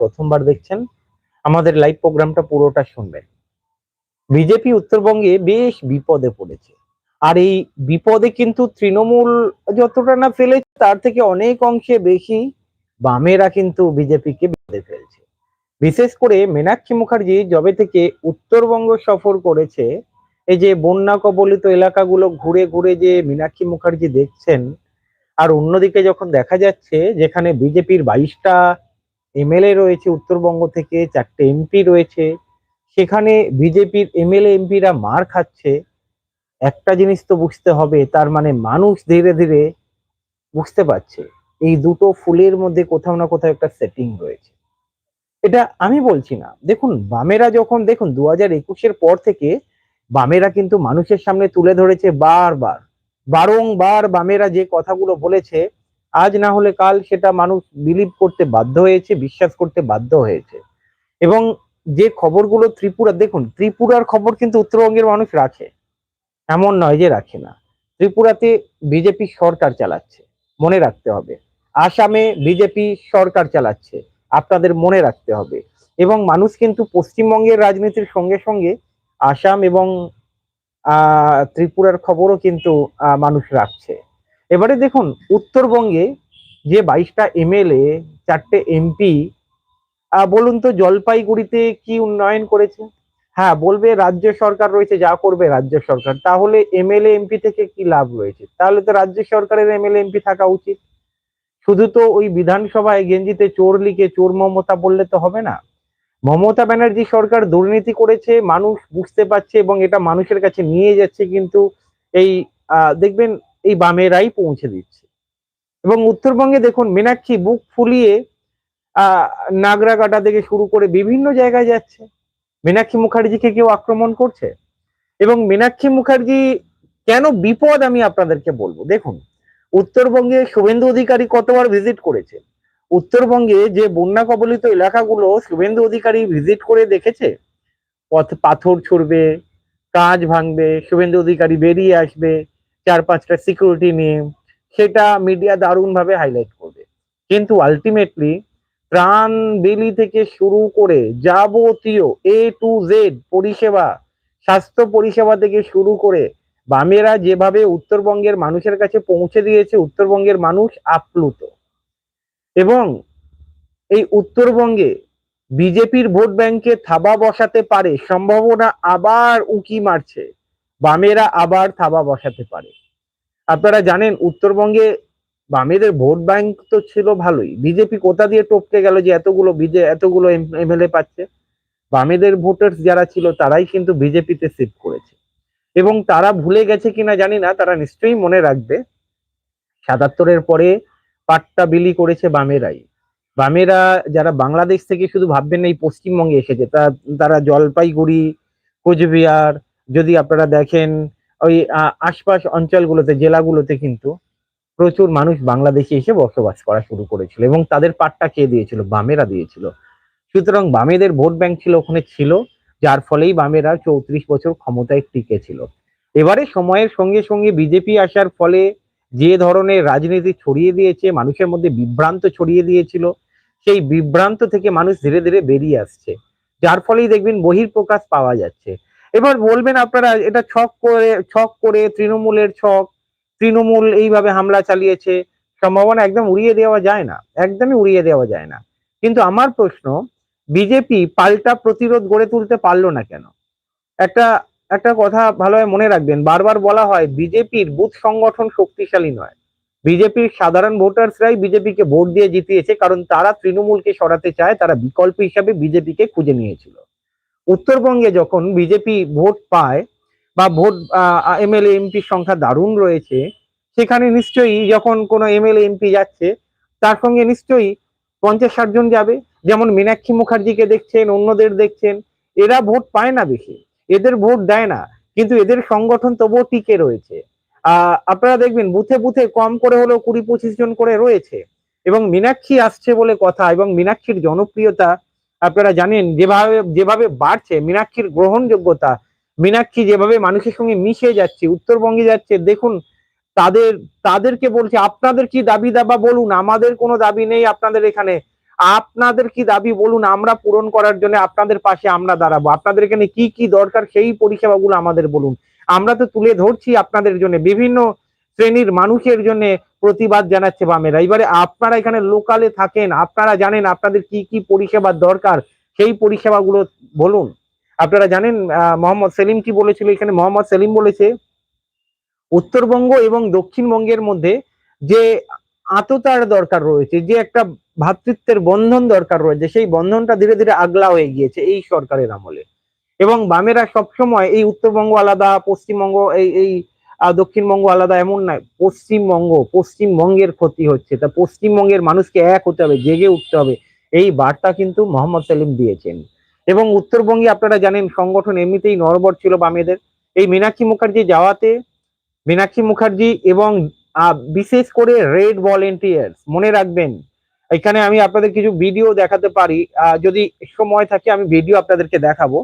প্রথমবার দেখছেন, আমাদের লাইভ প্রোগ্রামটা পুরোটা শুনবেন। বিজেপি উত্তরবঙ্গে বেশ বিপদে পড়েছে। আর এই বিপদে কিন্তু তৃণমূল যতটা না ফেলেছে, তার থেকে অনেক অংশে বেশি বামেরা কিন্তু বিজেপিকে বিপদে ফেলছে। বিশেষ করে মীনাক্ষী মুখার্জি যবে থেকে উত্তরবঙ্গ সফর করেছে, এই যে বন্যা কবলিত এলাকাগুলো ঘুরে ঘুরে যে মীনাক্ষী মুখার্জি দেখছেন, আর অন্যদিকে যখন দেখা যাচ্ছে, যেখানে বিজেপির বাইশটা এমএলএ রয়েছে উত্তরবঙ্গ থেকে, চারটে এমপি রয়েছে। সেখানে বিজেপির এমএলএ এমপিরা মার খাচ্ছে। একটা জিনিস তো বুঝতে হবে, তার মানে মানুষ ধীরে ধীরে বুঝতে পারছে, এই দুটো ফুলের মধ্যে কোথাও না কোথাও একটা সেটিং রয়েছে। এটা আমি বলছি না। দেখুন, বামেরা যখন, দেখুন দু হাজার একুশের পর থেকে বামেরা কিন্তু মানুষের সামনে তুলে ধরেছে বারবার। বারংবার বামেরা যে কথাগুলো বলেছে আজ না হলে কাল সেটা মানুষ বিলিভ করতে বাধ্য হয়েছে বিশ্বাস করতে বাধ্য হয়েছে। এবং যে খবরগুলো ত্রিপুরা দেখুন ত্রিপুরার খবর কিন্তু উত্তরবঙ্গের মানুষ রাখে। এমন নয় যে রাখে না। ত্রিপুরাতে বিজেপি সরকার চালাচ্ছে মনে রাখতে হবে। আসামে বিজেপি সরকার চালাচ্ছে আপনাদের মনে রাখতে হবে। এবং মানুষ কিন্তু পশ্চিমবঙ্গের রাজনীতির সঙ্গে সঙ্গে আসাম এবং আহ, ত্রিপুরার খবরও কিন্তু মানুষ রাখছে। এবারে দেখুন, উত্তরবঙ্গে যে বাইশটা এমএলএ চারটে এমপি বলুন তো জলপাইগুড়িতে কি উন্নয়ন করেছে? হ্যাঁ বলবে রাজ্য সরকার রয়েছে, যা করবে রাজ্য সরকার। তাহলে এমএলএ এমপি থেকে কি লাভ রয়েছে? তাহলে তো রাজ্য সরকারের এমএলএ এমপি থাকা উচিত। শুধু তো ওই বিধানসভায় গেঞ্জিতে চোর লিখে, চোর মমতা বললে তো হবে না। মমতা ব্যানার্জি সরকার দুর্নীতি করেছে, মানুষ বুঝতে পারছে এবং এটা মানুষের কাছে নিয়ে যাচ্ছে কিন্তু এই দেখবেন এই বামেরাই পৌঁছে দিচ্ছে। এবং উত্তরবঙ্গে দেখুন, মীনাক্ষী বুক ফুলিয়ে আহ নাগরাকাটা থেকে শুরু করে বিভিন্ন জায়গায় যাচ্ছে। মীনাক্ষী মুখার্জিকে কেউ আক্রমণ করছে? এবং মীনাক্ষী মুখার্জি কেন বিপদ আমি আপনাদেরকে বলব? দেখুন, উত্তরবঙ্গে শুভেন্দু অধিকারী কতবার ভিজিট করেছে? উত্তরবঙ্গে যে বন্যা কবলিত এলাকাগুলো শুভেন্দু অধিকারী ভিজিট করে দেখেছে? পথ, পাথর ছুড়বে কাজ ভাঙবে, শুভেন্দু অধিকারী বেরিয়ে আসবে চার পাঁচটা সিকিউরিটি নিয়ে সেটা মিডিয়া দারুণ ভাবে হাইলাইট করবে। কিন্তু আলটিমেটলি ত্রাণ বেলি থেকে শুরু করে যাবতীয় এ টু জেড পরিষেবা, স্বাস্থ্য পরিষেবা থেকে শুরু করে বামেরা যেভাবে উত্তরবঙ্গের মানুষের কাছে পৌঁছে দিয়েছে, উত্তরবঙ্গের মানুষ আপ্লুত। এবং এই উত্তরবঙ্গে বিজেপির ভোট ব্যাংকে থাবা বসাতে পারে, সম্ভাবনা আবার উকি মারছে। বামেরা আবার থাবা বসাতে পারে। আপনারা জানেন, উত্তরবঙ্গে বামেদের ভোট ব্যাংক তো ছিল ভালোই। বিজেপি কোথা দিয়ে টপকে গেল যে এতগুলো বিজে এতগুলো এমএলএ পাচ্ছে? বামেদের ভোটার্স যারা ছিল, তারাই কিন্তু বিজেপিতে শিফট করেছে। এবং তারা ভুলে গেছে কিনা জানি না, তারা নিশ্চয়ই মনে রাখবে। সাতাত্তরের পরে পাট্টা বিলি করেছে বামেরাই। বামেরা যারা বাংলাদেশ থেকে শুধু ভাববেন এই পশ্চিমবঙ্গে এসেছে তারা জলপাইগুড়ি, কোচবিহার যদি আপনারা দেখেন, ওই আশপাশ অঞ্চলগুলোতে, জেলাগুলোতে কিন্তু প্রচুর মানুষ বাংলাদেশে এসে বসবাস করা শুরু করেছিল এবং তাদের পাট্টা কে দিয়েছিল? বামেরা দিয়েছিল। সুতরাং বামেদের ভোট ব্যাংক ছিল, ওখানে ছিল, যার ফলেই বামেরা চৌত্রিশ বছর ক্ষমতায় টিকে ছিল এবারে সময়ের সঙ্গে সঙ্গে বিজেপি আসার ফলে যে ধরনের রাজনীতি ছড়িয়ে দিয়েছে, মানুষের মধ্যে বিভ্রান্ত ছড়িয়ে দিয়েছিল, সেই বিভ্রান্ত থেকে মানুষ ধীরে ধীরে বেরিয়ে আসছে। যার ফলেই দেখবেন বহির্প্রকাশ পাওয়া যাচ্ছে। এবার বলবেন আপনারা, এটা ছক করে ছক করে তৃণমূলের ছক, তৃণমূল এইভাবে হামলা চালিয়েছে, সম্ভাবনা একদম উড়িয়ে দেওয়া যায় না, একদমই উড়িয়ে দেওয়া যায় না। কিন্তু আমার প্রশ্ন, বিজেপি পাল্টা প্রতিরোধ গড়ে তুলতে পারল না কেন? একটা একটা কথা ভালোভাবে মনে রাখবেন, বারবার বলা হয় বিজেপির বুথ সংগঠন শক্তিশালী নয়। বিজেপির সাধারণ ভোটার্সরাই বিজেপিকে ভোট দিয়ে জিতিয়েছে, কারণ তারা তৃণমূলকে সরাতে চায়, তারা বিকল্প হিসাবে বিজেপিকে খুঁজে নিয়েছিল। উত্তরবঙ্গে যখন বিজেপি ভোট পায় বা ভোট এমএলএ এমপির সংখ্যা দারুণ রয়েছে, সেখানে নিশ্চয়ই যখন কোনো এমএলএ, এমপি যাচ্ছে, তার সঙ্গে নিশ্চয়ই পঞ্চাশ ষাট জন যাবে। যেমন মীনাক্ষী মুখার্জিকে দেখছেন, অন্যদের দেখছেন, এরা ভোট পায় না বেশি। এদের ভোট দেয় না, কিন্তু এদের সংগঠন তবুও টিকে রয়েছে। আহ আপনারা দেখবেন বুথে বুথে কম করে হলেও কুড়ি পঁচিশ জন করে রয়েছে। এবং মীনাক্ষী আসছে বলে কথা, এবং মীনাক্ষীর জনপ্রিয়তা আপনারা জানেন, যেভাবে যেভাবে বাড়ছে মীনাক্ষীর গ্রহণযোগ্যতা, মীনাক্ষী যেভাবে মানুষের সঙ্গে মিশে যাচ্ছে, উত্তরবঙ্গে যাচ্ছে, দেখুন, তাদের, তাদেরকে বলছে, আপনাদের কি দাবি দাবা বলুন, আমাদের কোনো দাবি নেই আপনাদের এখানে। আপনাদের কি দাবি বলুন, আমরা পূরণ করার জন্য আপনাদের পাশে আমরা দাঁড়াবো। আপনাদের এখানে কি কি দরকার, সেই পরিষেবাগুলো আমাদের বলুন। আমরা তো তুলে ধরছি আপনাদের জন্য। বিভিন্ন শ্রেণির মানুষের জন্য প্রতিবাদ জানাচ্ছে বামেরা। এবারে আপনারা এখানে লোকালে থাকেন, আপনারা জানেন আপনাদের কি কি পরিষেবার দরকার, সেই পরিষেবাগুলো বলুন। আপনারা জানেন মোহাম্মদ সেলিম কি বলেছিল এখানে? মোহাম্মদ সেলিম বলেছে, উত্তরবঙ্গ এবং দক্ষিণবঙ্গের মধ্যে যে আততার দরকার রয়েছে, যে একটা ভ্রাতৃত্বের বন্ধন দরকার রয়েছে, সেই বন্ধনটা ধীরে ধীরে আগলা হয়ে গিয়েছে এই সরকারের আমলে। এবং বামেরা সবসময় এই উত্তরবঙ্গ আলাদা, পশ্চিমবঙ্গ এই এই দক্ষিণবঙ্গ আলাদা, এমন নয় পশ্চিমবঙ্গ, পশ্চিমবঙ্গের ক্ষতি হচ্ছে। তা পশ্চিমবঙ্গের মানুষকে এক হতে হবে, জেগে উঠতে হবে। এই বার্তা কিন্তু মোহাম্মদ সেলিম দিয়েছেন। এবং উত্তরবঙ্গে আপনারা জানেন, সংগঠন এমনিতেই নরবর ছিল বামেদের। এই মীনাক্ষী মুখার্জি যাওয়াতে, মীনাক্ষী মুখার্জি এবং বিশেষ করে রেড ভলেন্টিয়ার্স, মনে রাখবেন, এখানে আমি আপনাদের কিছু ভিডিও দেখাতে পারি। যদি সময় থাকে, আমি ভিডিও আপনাদেরকে দেখাবো।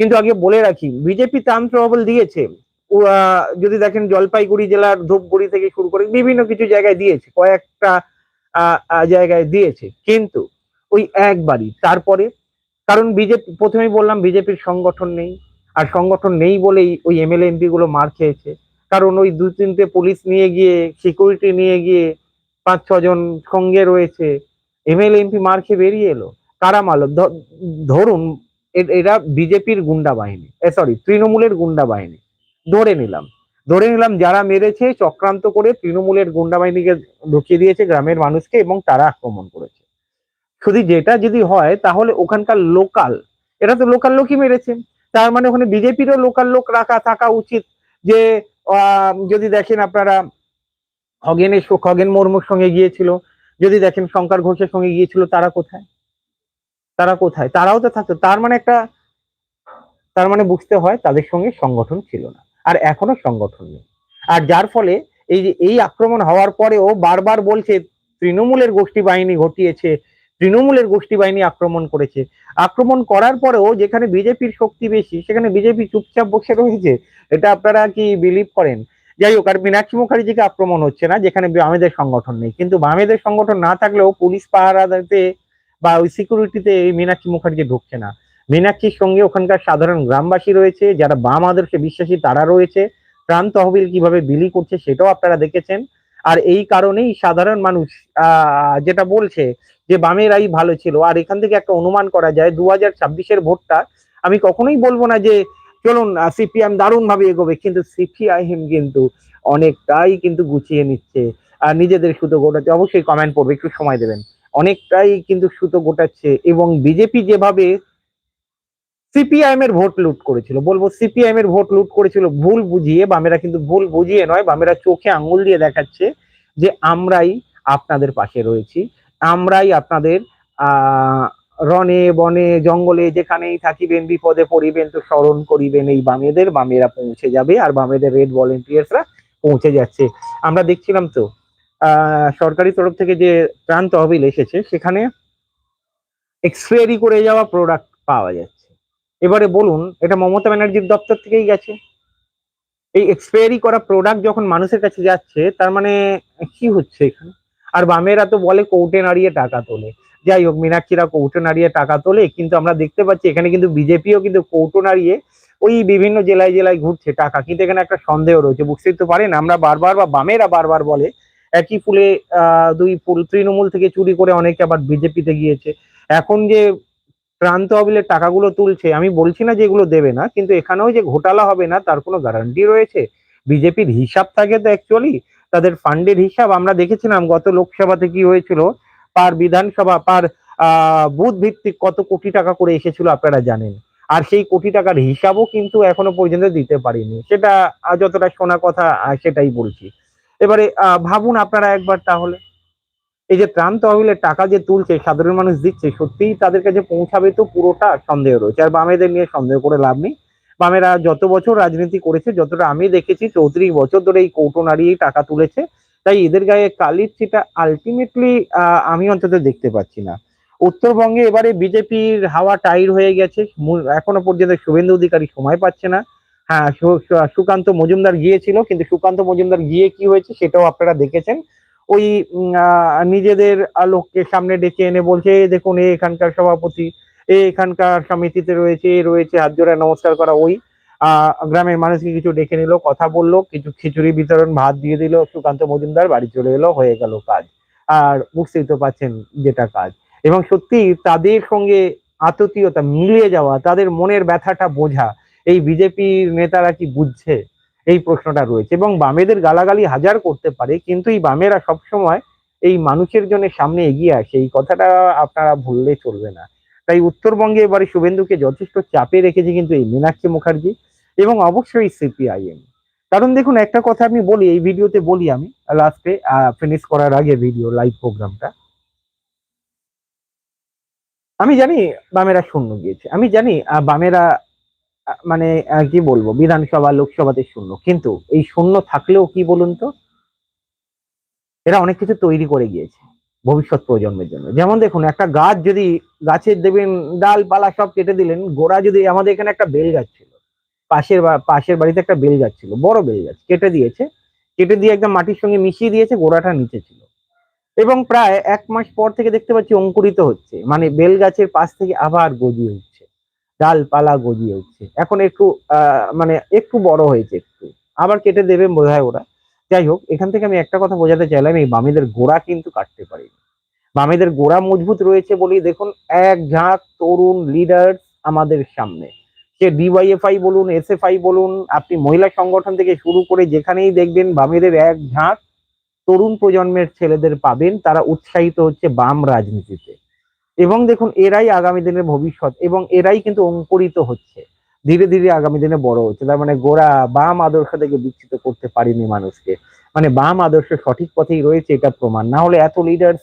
কিন্তু আগে বলে রাখি, বিজেপি ত্রাণ তহবিল দিয়েছে। যদি দেখেন জলপাইগুড়ি জেলার ধূপগুড়ি থেকে শুরু করে বিভিন্ন কিছু জায়গায় দিয়েছে, কয়েকটা জায়গায় দিয়েছে। কিন্তু ওই একবারই, তারপরে, কারণ বিজেপি, প্রথমেই বললাম বিজেপির সংগঠন নেই, আর সংগঠন নেই বলেই ওই এমএলএ এমপি গুলো মার খেয়েছে। কারণ ওই দু তিনটে পুলিশ নিয়ে গিয়ে, সিকিউরিটি নিয়ে গিয়ে পাঁচ, ছজন সঙ্গে রয়েছে, এমএলএ এমপি মার খেয়ে বেরিয়ে এলো। কারা মারলো? ধরুন এরা বিজেপির গুন্ডা বাহিনী সরি তৃণমূলের গুন্ডা বাহিনী। ধরে নিলাম। ধরে নিলাম যারা মেরেছে, চক্রান্ত করে তৃণমূলের গুন্ডা বাহিনীকে ঢুকিয়ে দিয়েছে গ্রামের মানুষকে এবং তারা আক্রমণ করেছে। শুধু যেটা যদি হয়, তাহলে ওখানকার লোকাল, এরা তো লোকাল লোকই মেরেছে। তার মানে ওখানে বিজেপিরও লোকাল লোক রাখা থাকা উচিত যে যদি দেখেন আপনারা খগেনের খগেন মুর্মুর সঙ্গে গিয়েছিল। যদি দেখেন শঙ্কর ঘোষের সঙ্গে গিয়েছিল, তারা কোথায়? তারা কোথায়? তারাও তো থাকতো। তার মানে একটা, তার মানে বুঝতে হয় তাদের সঙ্গে সংগঠন ছিল না। আর এখনও সংগঠন নেই। আর যার ফলে এই যে এই আক্রমণ হওয়ার পরেও বারবার বলছে, তৃণমূলের গোষ্ঠী বাহিনী ঘটিয়েছে, তৃণমূলের গোষ্ঠী বাহিনী আক্রমণ করেছে। আক্রমণ করার পরেও যেখানে বিজেপির শক্তি বেশি, সেখানে বিজেপি চুপচাপ বসে রয়েছে, এটা আপনারা কি বিলিভ করেন? যাই হোক, আর মীনাক্ষী মুখার্জিকে আক্রমণ হচ্ছে না, যেখানে বামেদের সংগঠন নেই। কিন্তু বামেদের সংগঠন না থাকলেও পুলিশ পাহারাতে বা ওই সিকিউরিটিতে এই মীনাক্ষী মুখার্জি ঢুকছে না। মীনাক্ষীর সঙ্গে ওখানকার সাধারণ গ্রামবাসী রয়েছে, যারা বাম আদর্শে বিশ্বাসী তারা রয়েছে। ত্রাণ তহবিল কীভাবে বিলি করছে সেটাও আপনারা দেখেছেন। আর এই কারণেই সাধারণ মানুষ যেটা বলছে যে বামেরাই ভালো ছিল, আর এখান থেকে একটা অনুমান করা যায় দু হাজার ছাব্বিশের ভোটটা আমি কখনোই বলব না যে, চলুন সিপিএম দারুণ ভাবে এগোবে, কিন্তু সিপিআইএম কিন্তু অনেকটাই কিন্তু গুছিয়ে নিচ্ছে, আর নিজেদের সুতো গোটাচ্ছে। অবশ্যই কমেন্ট পড়বে, একটু সময় দেবেন। অনেকটাই কিন্তু সুতো গোটাচ্ছে, এবং বিজেপি যেভাবে সিপিআইএম এর ভোট লুট করেছিল। বলব সিপিআইএম এর ভোট লুট করেছিল ভুল বুঝিয়ে, বামেরা কিন্তু ভুল বুঝিয়ে নয়, বামেরা চোখে আঙ্গুল দিয়ে দেখাচ্ছে যে আমরাই আপনাদের পাশে রয়েছি। আমরাই আপনাদের রনে বনে জঙ্গলে যেখানেই থাকিবেন, বিপদে পড়িবেন, তো স্মরণ করিবেন এই বামেদের, বামেরা পৌঁছে যাবে আর বামেদের রেড ভলেন্টিয়ার্সরা পৌঁছে যাচ্ছে। আমরা দেখছিলাম তো সরকারি তরফ থেকে যে ত্রাণ তহবিল এসেছে, সেখানে এক্সপায়ারি করে যাওয়া প্রোডাক্ট পাওয়া যাচ্ছে। এবারে বলুন, এটা মমতা ব্যানার্জির দপ্তর থেকেই গেছে? এই এক্সপায়ারি করা প্রোডাক্ট যখন মানুষের কাছে যাচ্ছে, তার মানে কি হচ্ছে এখানে? আর বামেরা তো বলে কৌটে নাড়িয়ে টাকা তোলে। যাই হোক মীনাক্ষীরা কৌটো নাড়িয়ে টাকা তোলে, কিন্তু আমরা দেখতে পাচ্ছি এখানে কিন্তু বিজেপিও কিন্তু কৌটো নাড়িয়ে ওই বিভিন্ন জেলায় জেলায় ঘুরছে টাকা। কিন্তু এখানে একটা সন্দেহ রয়েছে, বুঝতেই তো পারেন, আমরা বারবার বা বামেরা বারবার বলে একই ফুলে দুই ফুল, তৃণমূল থেকে চুরি করে অনেকে আবার বিজেপিতে গিয়েছে। এখন যে ত্রাণ তহবিলের টাকাগুলো তুলছে, আমি বলছি না যে এগুলো দেবে না, কিন্তু এখানেও যে ঘোটালা হবে না, তার কোনো গ্যারান্টি রয়েছে? বিজেপির হিসাব থাকে তো অ্যাকচুয়ালি তাদের ফান্ডের হিসাব, আমরা দেখেছিলাম গত লোকসভাতে কি হয়েছিল? পার বিধানসভা, পার বুথ ভিত্তিক কত কোটি টাকা করে এসেছিল আপনারা জানেন। আর সেই কোটি টাকার হিসাবও কিন্তু এখনও পর্যন্ত দিতে পারিনি। সেটা, যতটা শোনা কথা, সেটাই বলছি। এবারে ভাবুন আপনারা একবার তাহলে। এই যে ত্রাণ তহবিলের টাকা যে তুলছে, সাধারণ মানুষ দিচ্ছে, সত্যিই তাদের কাছে পৌঁছাবে তো পুরোটা সন্দেহ রয়েছে। আর বামেদের নিয়ে সন্দেহ করে লাভ নেই। বামেরা যত বছর রাজনীতি করেছে, যতটা আমি দেখেছি, চৌত্রিশ বছর ধরে এই কৌটো নাড়িয়েই টাকা তুলেছে। তাই এদের গায়ে কালির সেটা আলটিমেটলি আমি অন্তত দেখতে পাচ্ছি না। উত্তরবঙ্গে এবারে বিজেপির হাওয়া টাইর হয়ে গেছে। এখনও পর্যন্ত শুভেন্দু অধিকারী সময় পাচ্ছে না। হ্যাঁ সুকান্ত মজুমদার গিয়েছিল, কিন্তু সুকান্ত মজুমদার গিয়ে কি হয়েছে সেটাও আপনারা দেখেছেন। ওই নিজেদের লোককে সামনে ডেকে এনে বলছে "এই দেখুন, এ এখানকার সভাপতি, এ এখানকার সমিতিতে রয়েছে, এ রয়েছে, হাত জোড়া নমস্কার করা, ওই। গ্রামের মানুষকে কিছু ডেকে নিল, কথা বলল, কিছু খিচুড়ি বিতরণ, ভাত দিয়ে দিল, সুকান্ত মজুমদার বাড়ি চলে এলো, হয়ে গেল কাজ। আর বুঝতেই তো পাচ্ছেন যেটা কাজ। এবং সত্যি তাদের সঙ্গে আততীয়তা, মিলিয়ে যাওয়া, তাদের মনের ব্যথাটা বোঝা, এই বিজেপির নেতারা কি বুঝছে? এই প্রশ্নটা রয়েছে। এবং বামেদের গালাগালি হাজার করতে পারে, কিন্তু এই বামেরা সবসময় এই মানুষের জন্য সামনে এগিয়ে আসে। এই কথাটা আপনারা ভুললে চলবে না। তাই উত্তরবঙ্গে এবারে শুভেন্দুকে যথেষ্ট চাপে রেখেছে কিন্তু এই মীনাক্ষী মুখার্জি এবং অবশ্যই সিপিআইএম। কারণ দেখুন, একটা কথা আমি বলি, এই ভিডিওতে বলি আমি, লাস্টে ফিনিশ করার আগে ভিডিও লাইভ প্রোগ্রামটা আমি জানি বামেরা শূন্য গিয়েছে। আমি জানি বামেরা মানে কি বলব, বিধানসভা, লোকসভাতে শূন্য। কিন্তু এই শূন্য থাকলেও কি বলুন তো? এরা অনেক কিছু তৈরি করে গিয়েছে ভবিষ্যৎ প্রজন্মের জন্য। যেমন দেখুন, একটা গাছ যদি গাছের দেবেন ডালপালা সব কেটে দিলেন, গোড়া যদি আমাদের এখানে একটা বেল গাছ ছিল, পাশের পাশের বাড়িতে একটা বেল গাছ ছিল, বড় বেল গাছ, কেটে দিয়েছে, কেটে দিয়ে একদম মাটির সঙ্গে মিশিয়ে দিয়েছে, গোড়াটা নিচে ছিল। এবং প্রায় এক মাস পর থেকে দেখতে পাচ্ছি অঙ্কুরিত হচ্ছে মানে বেল গাছের পাশ থেকে আবার গজিয়ে উঠছে। ডালপালা গজিয়ে উঠছে। এখন একটু মানে একটু বড় হয়েছে একটু। আবার কেটে দেবে বোধ হয় ওরা। যাই হোক, এখান থেকে আমি একটা কথা বোঝাতে চাইলাম, এই বামেদের গোড়া কিন্তু কাটতে পারিনি। বামেদের গোড়া মজবুত রয়েছে বলেই দেখুন, এক ঝাঁক তরুণ লিডার আমাদের সামনে। সে ডিওয়াইএফআই বলুন এসএফআই বলুন, আপনি মহিলা সংগঠন থেকে শুরু করে যেখানেই দেখবেন বামেদের এক ঝাঁক তরুণ প্রজন্মের ছেলেদের পাবেন, তারা উৎসাহিত হচ্ছে বাম রাজনীতিতে। এবং দেখুন, এরাই আগামী দিনের ভবিষ্যৎ এবং এরাই কিন্তু অঙ্কুরিত হচ্ছে। ধীরে ধীরে আগামী দিনে বড় হচ্ছে। তার মানে গোড়া বাম আদর্শ থেকে বিচ্ছিত করতে পারিনি মানুষকে। মানে বাম আদর্শ সঠিক পথেই রয়েছে এটা প্রমাণ। না হলে এত লিডার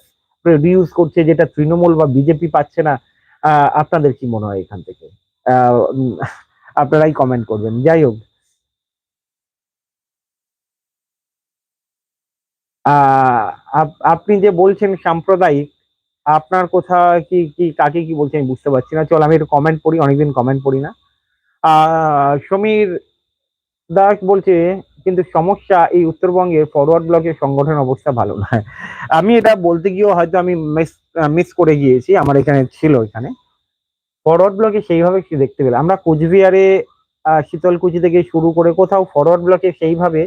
প্রডিউস করছে যেটা তৃণমূল বা বিজেপি পাচ্ছে না। আপনাদের কি মনে হয় এখান থেকে? আপনারাই কমেন্ট করবেন। যাই হোক। আপনি যে বলছেন সাম্প্রদায়িক আপনার কোথা কি কি, কাকে কি বলছেন আমি বুঝতে পারছি না। চল আমি একটু কমেন্ট পড়ি, অনেকদিন কমেন্ট পড়ি না। সমীর দাস বলছে, কিন্তু সমস্যা, এই উত্তরবঙ্গের ফরওয়ার্ড ব্লকের সংগঠন অবস্থা ভালো না। আমি এটা বলতে গিয়েও হয়তো আমি মিস মিস করে গিয়েছি, আমার এখানে ছিল এখানে। ফরওয়ার্ড ব্লকে সেইভাবে কি দেখতে পেলাম। আমরা কোচবিহারে শীতলকুচি থেকে শুরু করে কোথাও ফরওয়ার্ড ব্লকে সেইভাবে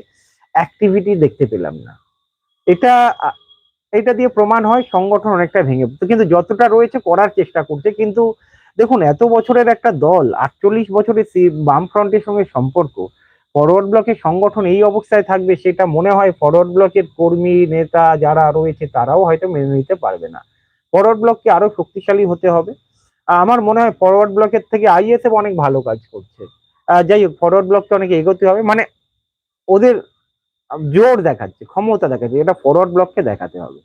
অ্যাক্টিভিটি দেখতে পেলাম না। এটা এটা দিয়ে প্রমাণ হয় সংগঠন অনেকটা ভেঙে। কিন্তু যতটা রয়েছে করার চেষ্টা করছে, কিন্তু দেখুন, এত বছরের একটা দল, আটচল্লিশ বছরের বামফ্রন্টের সঙ্গে সম্পর্ক, ফরওয়ার্ড ব্লকের সংগঠন এই অবস্থায় থাকবে সেটা মনে হয় ফরওয়ার্ড ব্লকের কর্মী, নেতা যারা রয়েছে তারাও হয়তো মেনে নিতে পারবে না। ফরওয়ার্ড ব্লককে আরও শক্তিশালী হতে হবে। আমার মনে হয় ফরওয়ার্ড ব্লকের থেকে আইএসএফ অনেক ভালো কাজ করছে। যাই হোক, ফরওয়ার্ড ব্লককে অনেক এগোতে হবে। মানে ওদের জোর দেখাচ্ছে, ক্ষমতা দেখাচ্ছে, এটা ফরওয়ার্ড ব্লককে দেখাতে হবে।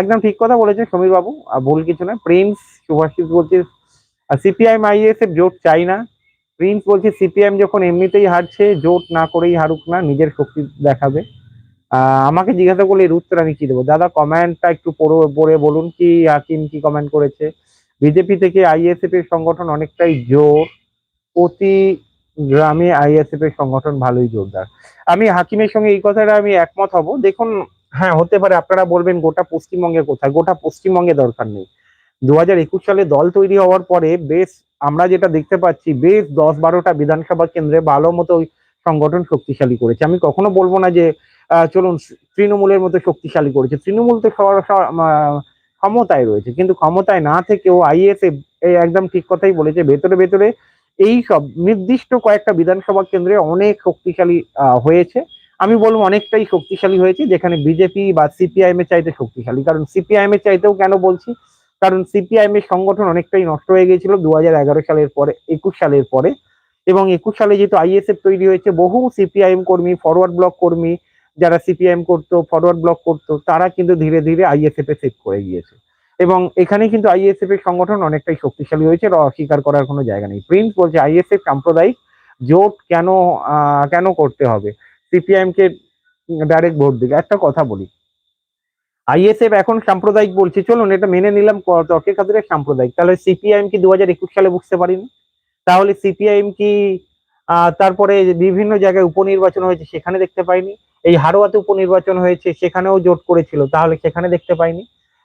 একদম ঠিক কথা বলেছেন সমীর বাবু ভুল কিছু না প্রিন্স সুভাষিস বলছে সিপিআইএম আইএসএফ জোট চাই না। প্রিন্স বলছে সিপিআইএম যখন এমনিতেই হারছে, জোট না করেই হারুক না, নিজের শক্তি দেখাবে। আমাকে জিজ্ঞাসা করলে এর উত্তর আমি কি দেবো? দাদা কমেন্টটা একটু পড়ে পড়ে বলুন কি, হাকিম কি কমেন্ট করেছে? বিজেপি থেকে আইএসএফ এর সংগঠন অনেকটাই জোর। প্রতি গ্রামে আইএসএফ এর সংগঠন ভালোই জোরদার। আমি হাকিমের সঙ্গে এই কথাটা আমি একমত হব। দেখুন হ্যাঁ হতে পারে আপনারা বলবেন গোটা পশ্চিমবঙ্গে কোথায়? গোটা পশ্চিমবঙ্গে দরকার নেই। দু একুশ সালে দল তৈরি হওয়ার পরে বেশ আমরা যেটা দেখতে পাচ্ছি, বেশ দশ বারোটা বিধানসভা কেন্দ্রে ভালো মতো সংগঠন শক্তিশালী করেছে। আমি কখনো বলব না যে চলুন, তৃণমূলের মতো শক্তিশালী করেছে। তৃণমূল তো ক্ষমতায় রয়েছে। কিন্তু ক্ষমতায় না থেকেও আইএসএফ একদম ঠিক কথাই বলেছে, ভেতরে ভেতরে এই সব নির্দিষ্ট কয়েকটা বিধানসভা কেন্দ্রে অনেক শক্তিশালী হয়েছে। আমি বলব অনেকটাই শক্তিশালী হয়েছে, যেখানে বিজেপি বা সিপিআইএম এর চাইতে শক্তিশালী। কারণ সিপিআইএম এর চাইতেও কেন বলছি? কারণ সিপিআইএম এর সংগঠন অনেকটাই নষ্ট হয়ে গিয়েছিল দু হাজার এগারো সালের পরে, একুশ সালের পরে। এবং একুশ সালে যেহেতু আইএসএফ তৈরি হয়েছে, বহু সিপিআইএম কর্মী, ফরওয়ার্ড ব্লক কর্মী, যারা সিপিআইএম করতো, ফরওয়ার্ড ব্লক করতো, তারা কিন্তু ধীরে ধীরে আইএসএফ এ সেট করে গিয়েছে। এবং এখানে কিন্তু আইএসএফ এর সংগঠন অনেকটাই শক্তিশালী হয়েছে অস্বীকার করার কোনো জায়গা নেই। প্রিন্স বলছে আইএসএফ সাম্প্রদায়িক জোট কেন কেন করতে হবে? সিপিআইএম কে ডাইরেক্ট ভোট দিকে একটা কথা বলি। আইএসএফ এখন সাম্প্রদায়িক বলছে, চলুন এটা মেনে নিলাম তর্কের খাতিরে সাম্প্রদায়িক? তাহলে সিপিআইএম কি দু একুশ সালে বুঝতে পারিনি? তাহলে সিপিআইএম কি তারপরে বিভিন্ন জায়গায় উপনির্বাচন হয়েছে, সেখানে দেখতে পাইনি। এই হারোয়াতে উপনির্বাচন হয়েছে, সেখানেও জোট করেছিল, তাহলে সেখানে দেখতে পাইনি।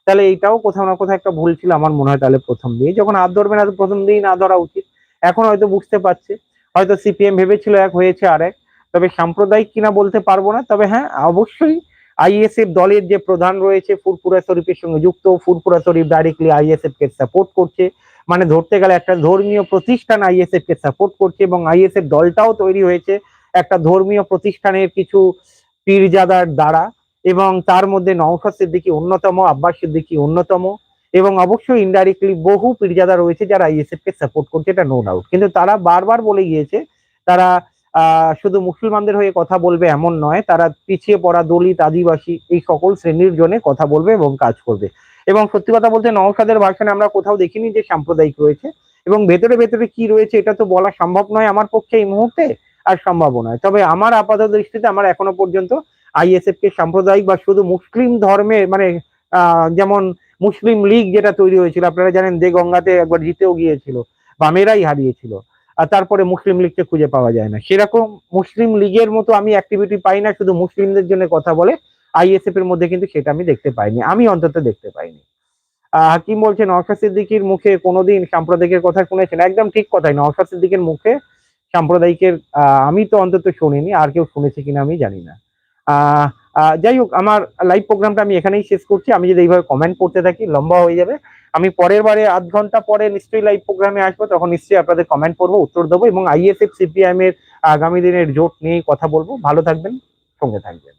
তাহলে এইটাও কোথাও না কোথাও একটা ভুল ছিল আমার মনে হয় তাহলে প্রথম দিয়ে যখন হাত ধরবে না প্রথম দিয়েই না ধরা উচিত, এখন হয়তো বুঝতে পারছে। হয়তো সিপিএম ভেবেছিল এক হয়েছে আর এক তবে সাম্প্রদায়িক কিনা বলতে পারব না। তবে হ্যাঁ অবশ্যই আইএসএফ দলের যে প্রধান রয়েছে ফুরপুরা শরীফের সঙ্গে যুক্ত ফুরপুরা শরীফ ডাইরেক্টলি আইএসএফ কে সাপোর্ট করছে। মানে ধরতে গেলে একটা ধর্মীয় প্রতিষ্ঠান আইএসএফ কে সাপোর্ট করছে এবং আইএসএফ দলটাও তৈরি হয়েছে একটা ধর্মীয় প্রতিষ্ঠানের কিছু পীরজাদার দ্বারা। এবং তার মধ্যে নওশাদ সিদ্দিকী অন্যতম আব্বাস সিদ্দিকী অন্যতম এবং অবশ্যই ইনডাইরেক্টলি বহু পীরজাদা রয়েছে যারা আইএসএফ কে সাপোর্ট করছে, এটা নো ডাউট কিন্তু তারা বারবার বলে গিয়েছে, তারা শুধু মুসলমানদের হয়ে কথা বলবে এমন নয়, তারা পিছিয়ে পড়া দলিত, আদিবাসী এই সকল শ্রেণির জন্য কথা বলবে এবং কাজ করবে। এবং সত্যি কথা বলতে নওশাদের ভাষণে আমরা কোথাও দেখিনি যে সাম্প্রদায়িক রয়েছে। এবং ভেতরে ভেতরে কি রয়েছে, এটা তো বলা সম্ভব নয় আমার পক্ষে এই মুহূর্তে, আর সম্ভব নয়। তবে আমার আপাতত দৃষ্টিতে আমার এখনও পর্যন্ত আইএসএফ কে সাম্প্রদায়িক বা শুধু মুসলিম ধর্মে মানে যেমন মুসলিম লীগ যেটা তৈরি হয়েছিল আপনারা জানেন দে গঙ্গাতে একবার জিতেও গিয়েছিল বা বামেরাই হারিয়েছিল। আর তারপরে মুসলিম লীগকে খুঁজে পাওয়া যায় না। সেরকম মুসলিম লীগের মতো আমি অ্যাক্টিভিটি পাই না শুধু মুসলিমদের জন্য কথা বলে আইএসএফ এর মধ্যে কিন্তু সেটা আমি দেখতে পাইনি। আমি অন্তত দেখতে পাইনি। আহ, হাকিম বলছেন নওশাদ সিদ্দিকির মুখে কোনোদিন সাম্প্রদায়িকের কথা শুনেছেন? একদম ঠিক কথাই নওশাদ সিদ্দিকের মুখে সাম্প্রদায়িকের আমি তো অন্তত শুনিনি আর কেউ শুনেছে কিনা আমি জানি না। যাই হোক, আমার লাইভ প্রোগ্রামটা আমি এখানেই শেষ করছি। আমি যদি এইভাবে কমেন্ট করতে থাকি, লম্বা হয়ে যাবে। আমি পরের বারে আধ ঘণ্টা পরে নিশ্চয়ই লাইভ প্রোগ্রামে আসব, তখন নিশ্চয়ই আপনাদের কমেন্ট করব উত্তর দেবো এবং আইএসএফ সিপিআইএম এর আগামী দিনের জোট নিয়ে কথা বলব। ভালো থাকবেন, সঙ্গে থাকবেন।